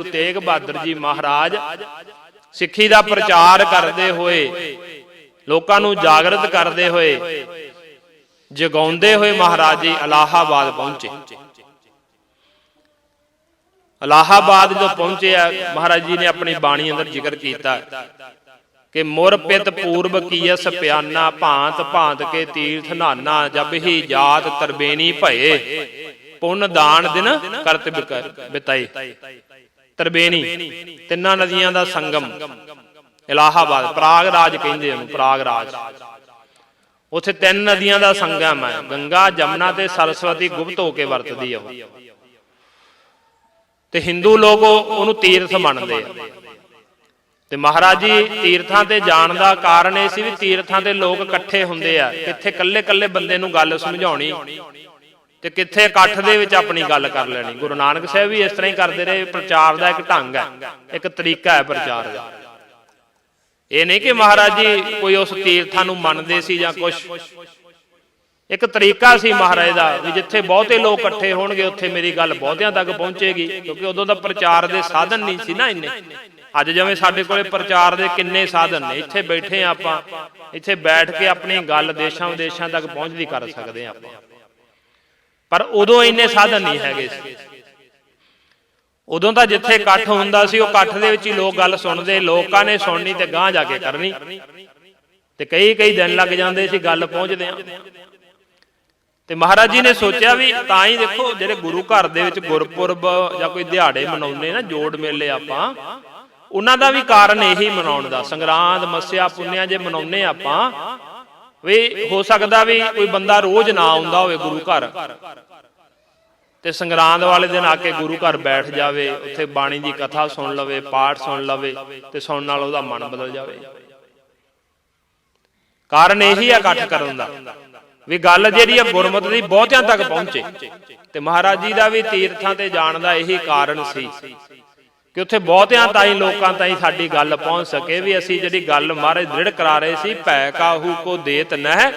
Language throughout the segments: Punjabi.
ਗੁਰੂ ਤੇਗ ਬਹਾਦਰ ਜੀ ਮਹਾਰਾਜ ਸਿੱਖੀ ਦਾ ਪ੍ਰਚਾਰ ਕਰਦੇ ਹੋਏ, ਲੋਕਾਂ ਨੂੰ ਜਾਗਰਤ ਕਰਦੇ ਹੋਏ, ਜਗਾਉਂਦੇ ਹੋਏ ਮਹਾਰਾਜ ਜੀ ਇਲਾਹਾਬਾਦ ਪਹੁੰਚੇ। ਇਲਾਹਾਬਾਦ ਜਦੋਂ ਪਹੁੰਚੇ ਮਹਾਰਾਜ ਜੀ ਨੇ ਆਪਣੀ ਬਾਣੀ ਅੰਦਰ ਜ਼ਿਕਰ ਕੀਤਾ ਕਿ ਮੁਰ ਪਿਤ ਪੂਰਬ ਕੀਯਸ ਪਿਆਨਾ, ਭਾਂਤ ਭਾਂਤ ਕੇ ਤੀਰਥ ਨਾਨਾ, ਜਬ ਹੀ ਜਾਤ ਤਰਬੇਨੀ ਭਏ, ਪੁੰਨ ਦਾਨ ਦਿਨ ਕਰਤ ਬਿਤਾਏ। ਤਰਬੇਨੀ ਤਿੰਨਾਂ ਨਦੀਆਂ ਦਾ ਸੰਗਮ, ਇਲਾਹਾਬਾਦ ਪ੍ਰਾਗ ਕਹਿੰਦੇ ਉਹਨੂੰ ਪ੍ਰਾਗ ਉੱਥੇ ਤਿੰਨ ਨਦੀਆਂ ਦਾ ਸੰਗਮ ਹੈ, ਗੰਗਾ, ਜਮਨਾ ਤੇ ਸਰਸਵਤੀ ਗੁਪਤ ਹੋ ਕੇ ਵਰਤਦੀ ਹੈ ਉਹ। ਤੇ ਹਿੰਦੂ ਲੋਕ ਉਹਨੂੰ ਤੀਰਥ ਮੰਨਦੇ ਆ। ਤੇ ਮਹਾਰਾਜ ਜੀ, ਤੀਰਥਾਂ ਤੇ ਜਾਣ ਦਾ ਕਾਰਨ ਇਹ ਸੀ ਵੀ ਤੀਰਥਾਂ ਤੇ ਲੋਕ ਇਕੱਠੇ ਹੁੰਦੇ ਆ। ਇੱਥੇ ਇਕੱਲੇ ਇਕੱਲੇ ਬੰਦੇ ਨੂੰ ਗੱਲ ਸਮਝਾਉਣੀ। ਤੇ ਕਿੱਥੇ ਇਕੱਠ ਦੇ ਵਿੱਚ ਆਪਣੀ ਗੱਲ ਕਰ ਲੈਣੀ। ਗੁਰੂ ਨਾਨਕ ਸਾਹਿਬ ਵੀ ਇਸ ਤਰ੍ਹਾਂ ਹੀ ਕਰਦੇ ਰਹੇ, ਪ੍ਰਚਾਰ ਦਾ ਇੱਕ ਢੰਗ ਹੈ, ਇੱਕ ਤਰੀਕਾ ਹੈ ਪ੍ਰਚਾਰ ਦਾ। ਇਹ ਨਹੀਂ ਕਿ ਮਹਾਰਾਜ ਜੀ ਕੋਈ ਉਸ ਤੀਰਥਾਂ ਨੂੰ ਮੰਨਦੇ ਸੀ ਜਾਂ ਕੁਝ ਇੱਕ ਤਰੀਕਾ ਸੀ ਮਹਾਰਾਜ ਦਾ ਵੀ ਜਿੱਥੇ ਬਹੁਤੇ ਲੋਕ ਇਕੱਠੇ ਹੋਣਗੇ, ਉੱਥੇ ਮੇਰੀ ਗੱਲ ਬਹੁਤਿਆਂ ਤੱਕ ਪਹੁੰਚੇਗੀ, ਕਿਉਂਕਿ ਉਦੋਂ ਦਾ ਪ੍ਰਚਾਰ ਦੇ ਸਾਧਨ ਨਹੀਂ ਸੀ ਨਾ ਇੰਨੇ। ਅੱਜ ਜਿਵੇਂ ਸਾਡੇ ਕੋਲੇ ਪ੍ਰਚਾਰ ਦੇ ਕਿੰਨੇ ਸਾਧਨ ਨੇ, ਇੱਥੇ ਬੈਠੇ ਆ ਆਪਾਂ, ਇੱਥੇ ਬੈਠ ਕੇ ਆਪਣੀ ਗੱਲ ਦੇਸ਼ਾਂ ਵਿਦੇਸ਼ਾਂ ਤੱਕ ਪਹੁੰਚਦੀ ਕਰ ਸਕਦੇ ਆ ਆਪਾਂ। ਪਰ ਉਦੋਂ ਇੰਨੇ ਸਾਧਨ ਨਹੀਂ ਹੈਗੇ ਸੀ। ਉਦੋਂ ਤਾਂ ਜਿੱਥੇ ਇਕੱਠ ਹੁੰਦਾ ਸੀ, ਉਹ ਇਕੱਠ ਦੇ ਵਿੱਚ ਹੀ ਲੋਕ ਗੱਲ ਸੁਣਦੇ, ਲੋਕਾਂ ਨੇ ਸੁਣਨੀ ਤੇ ਗਾਂਹ ਜਾ ਕੇ ਕਰਨੀ। ਤੇ ਕਈ ਕਈ ਦਿਨ ਲੱਗ ਜਾਂਦੇ ਸੀ, ਗੱਲ ਪਹੁੰਚਦੇ ਆ ਤੇ ਮਹਾਰਾਜ ਜੀ ਨੇ ਸੋਚਿਆ ਵੀ ਤਾਂ ਹੀ ਦੇਖੋ, ਜਿਹੜੇ ਗੁਰੂ ਘਰ ਦੇ ਵਿੱਚ ਗੁਰਪੁਰਬ ਜਾਂ ਕੋਈ ਦਿਹਾੜੇ ਮਨਾਉਂਦੇ ਨਾ, ਜੋੜ ਮੇਲੇ ਆਪਾਂ, ਉਹਨਾਂ ਦਾ ਵੀ ਕਾਰਨ ਇਹੀ ਮਨਾਉਣ ਦਾ। ਸੰਗਰਾਂਦ, ਮੱਸਿਆ, ਪੁੰਨਿਆ ਜੇ ਮਨਾਉਂਦੇ ਆਪਾਂ ਵੀ ਹੋ ਸਕਦਾ ਵੀ ਕੋਈ ਬੰਦਾ ਰੋਜ਼ ਨਾ ਆਉਂਦਾ ਹੋਵੇ ਗੁਰੂ ਘਰ। ਤੇ ਸੰਗਰਾਂਦ ਵਾਲੇ ਦਿਨ ਆ ਕੇ ਗੁਰੂ ਘਰ ਬੈਠ ਜਾਵੇ, ਉੱਥੇ ਬਾਣੀ ਦੀ ਕਥਾ ਸੁਣ ਲਵੇ, ਪਾਠ ਸੁਣ ਲਵੇ, ਤੇ ਸੁਣਨ ਨਾਲ ਉਹਦਾ ਮਨ ਬਦਲ ਜਾਵੇ। ਕਾਰਨ ਇਹੀ ਹੈ ਇਕੱਠ ਕਰਨ ਦਾ, ਵੀ ਗੱਲ ਜਿਹੜੀ ਹੈ ਗੁਰਮਤ ਦੀ ਬਹੁਤਿਆਂ ਤੱਕ ਪਹੁੰਚੇ। ਤੇ ਮਹਾਰਾਜ ਜੀ ਦਾ ਵੀ ਤੀਰਥਾਂ ਤੇ ਜਾਣ ਦਾ ਇਹੀ ਕਾਰਨ ਸੀ। ਕਿ ਉੱਥੇ ਬਹੁਤਿਆਂ ਤਾਈਂ ਲੋਕਾਂ ਤਾਈਂ ਸਾਡੀ ਗੱਲ ਪਹੁੰਚ ਸਕੇ ਵੀ ਅਸੀਂ ਜਿਹੜੀ ਗੱਲ ਮਹਾਰਾਜ ਦ੍ਰਿੜ ਕਰਾ ਰਹੇ ਸੀ, ਭੈ ਕਾਹੂ ਕੋ ਦੇਤ ਨਹਿ?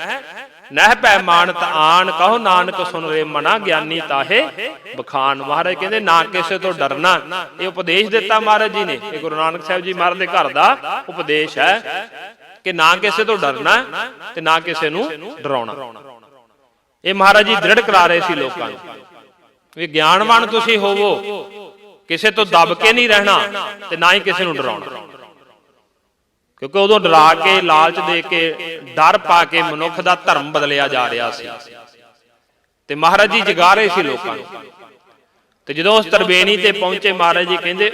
ਨਹਿ ਭੈ ਮਾਨਤ ਆਣ, ਕਹੋ ਨਾਨਕ ਸੁਨ ਰੇ ਮਨਾ ਗਿਆਨੀ ਤਾਹੇ। ਬਖਾਨ ਮਹਾਰਾਜ ਕਹਿੰਦੇ, ਨਾ ਕਿਸੇ ਤੋਂ ਡਰਨਾ। ਇਹ ਉਪਦੇਸ਼ ਦਿੱਤਾ ਮਹਾਰਾਜ ਜੀ ਨੇ। ਇਹ ਗੁਰੂ ਨਾਨਕ ਸਾਹਿਬ ਜੀ ਮਹਾਰਾਜ ਦੇ ਘਰ ਦਾ ਉਪਦੇਸ਼ ਹੈ ਕਿ ਨਾ ਕਿਸੇ ਤੋਂ ਡਰਨਾ ਤੇ ਨਾ ਕਿਸੇ ਨੂੰ ਡਰਾਉਣਾ। ਇਹ ਮਹਾਰਾਜ ਜੀ ਦ੍ਰਿੜ ਕਰਾ ਰਹੇ ਸੀ ਲੋਕਾਂ ਨੂੰ। ਵੀ ਗਿਆਨਵਾਨ ਤੁਸੀਂ ਹੋਵੋ। ਕਿਸੇ ਤੋਂ ਦਬ ਕੇ ਨਹੀਂ ਰਹਿਣਾ ਤੇ ਨਾ ਹੀ ਕਿਸੇ ਨੂੰ ਡਰਾਉਣਾ। ਕਿਉਂਕਿ ਉਦੋਂ ਡਰਾ ਕੇ, ਲਾਲਚ ਦੇ ਕੇ, ਡਰ ਪਾ ਕੇ ਮਨੁੱਖ ਦਾ ਧਰਮ ਬਦਲਿਆ ਜਾ ਰਿਹਾ ਸੀ। ਤੇ ਮਹਾਰਾਜ ਜੀ ਜਗਾ ਰਹੇ ਸੀ ਲੋਕਾਂ ਨੂੰ। ਤੇ ਜਦੋਂ ਉਸ ਤਰਬੇਣੀ ਤੇ ਪਹੁੰਚੇ ਮਹਾਰਾਜ ਜੀ ਕਹਿੰਦੇ